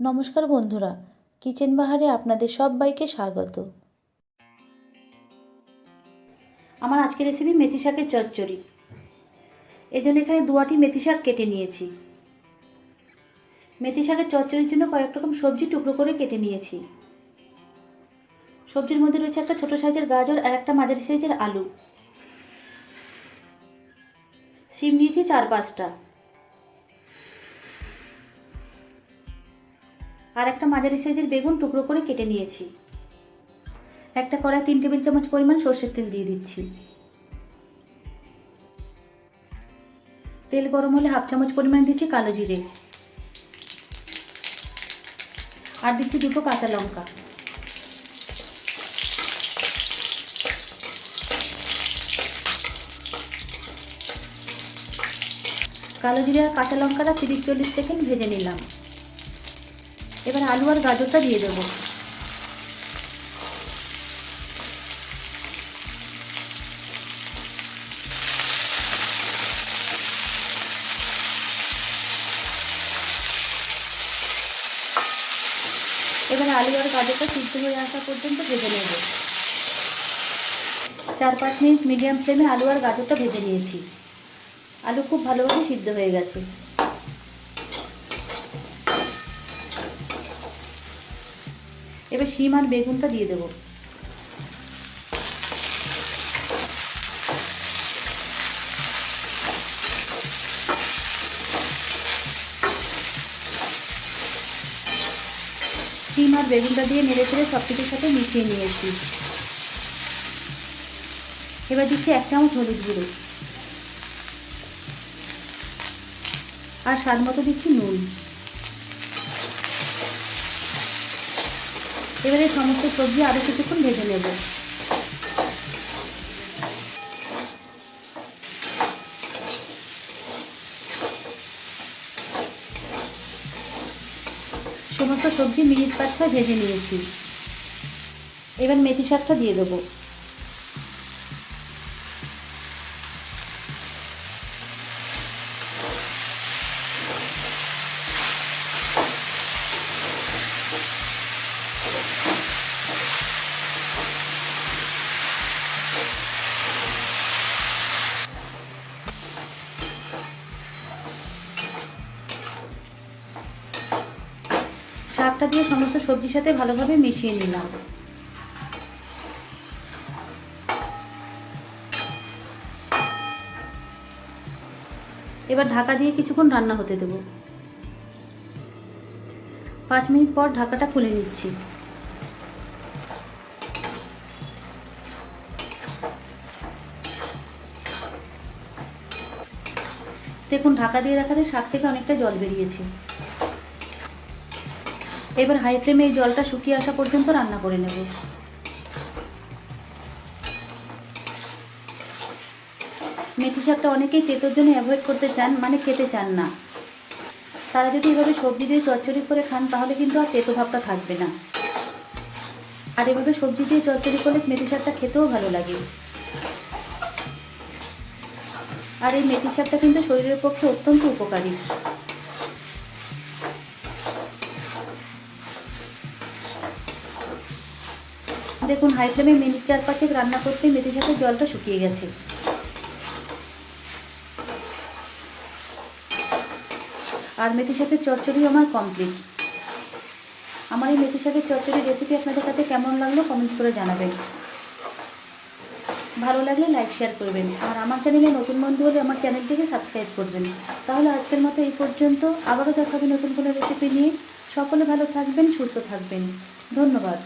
নমস্কার বন্ধুরা, কিচেন বাহারে আপনাদের সবাইকে স্বাগত। আমার আজকের রেসিপি মেথি শাকের চচ্চড়ি। জন্য এখানে দুয়াটি মেথি শাক কেটে নিয়েছি। মেথি শাকের চচ্চড়ির জন্য কয়েক রকম সবজি টুকরো করে কেটে নিয়েছি। সবজির মধ্যে রয়েছে একটা ছোট সাইজের গাজর আর একটা মাঝারি সাইজের আলু। সিম নিয়েছি চার পাঁচটা। আর একটা মাঝারি সাইজের বেগুন টুকরো করে কেটে নিয়েছি। একটা কড়াই তিন টেবিল চামচ পরিমাণ সর্ষের তেল দিয়ে দিচ্ছি। তেল গরম হলে হাফ চামচ পরিমাণ দিচ্ছি কালো জিরে। আর দিচ্ছি দুটো কাঁচা লঙ্কা। কালো জিরে আর কাঁচা লঙ্কাটা তিরিশ চল্লিশ সেকেন্ড ভেজে নিলাম। এবার আলু আর গাজরটা দিয়ে দেবো। এবার আলু আর গাজরটা সিদ্ধ হয়ে আসা পর্যন্ত ভেজে নেব। চার পাঁচ মিনিট মিডিয়াম ফ্লেমে আলু আর গাজরটা ভেজে নিয়েছি। আলু খুব ভালোভাবে সিদ্ধ হয়ে গেছে। এবার শিম আর বেগুনটা দিয়ে দেবো। শিম আর বেগুনটা দিয়ে নেড়ে চেড়ে সব কিছুর সাথে মিশিয়ে নিয়েছি। এবার দিচ্ছি এক চামচ হলুদ গুঁড়ো। আর স্বাদ মতো দিচ্ছি নুন। এবারে সমস্ত সবজি আরও কিছুক্ষণ ভেজে নেব। সমস্ত সবজি মিনিট পাঁচ ভেজে নিয়েছি। এবার মেথি শাকটা দিয়ে দেবো। শাকটা দিয়ে সমস্ত সবজির সাথে ভালোভাবে মিশিয়ে নিলাম। এবার ঢাকা দিয়ে কিছুক্ষণ রান্না হতে দেব। পাঁচ মিনিট পর ঢাকাটা খুলে নিচ্ছি। দেখুন, ঢাকা দিয়ে রাখাতে শাক থেকে অনেকটা জল বেরিয়েছে। এবার হাই ফ্লেমে এই জলটা শুকিয়ে আসা পর্যন্ত রান্না করে নেব। মেথি শাকটা অনেকেই তেতোর জন্য অ্যাভয়েড করতে চান মানে খেতে চান না। তারা যদি এভাবে সবজি দিয়ে চচ্চড়ি করে খান, তাহলে কিন্তু আর তেতো ভাবটা থাকবে না। আর এভাবে সবজি দিয়ে চচ্চড়ি করলে মেথি শাকটা খেতেও ভালো লাগে। আর এই মেথি শাকটা কিন্তু শরীরের পক্ষে অত্যন্ত উপকারী। দেখুন হাই ফ্লেমে মিনিট চার পাঁচেক রান্না করতে মেথি শাকের জলটা শুকিয়ে গেছে। আর মেথি শাকের চচ্চড়ি আমার কমপ্লিট আমার এই মেথি শাকের চচ্চড়ির রেসিপি আপনাদের কাছে কেমন লাগল কমেন্ট করে জানাবেন। ভালো লাগলে লাইক শেয়ার করবেন। আর আমার চ্যানেলে নতুন বন্ধু হলে আমার চ্যানেলটিকে সাবস্ক্রাইব করবেন। তাহলে আজকের মতো এই পর্যন্ত। আবারও দেখা হবে নতুন কোনো রেসিপি নিয়ে। সকলে ভালো থাকবেন, সুস্থ থাকবেন। ধন্যবাদ।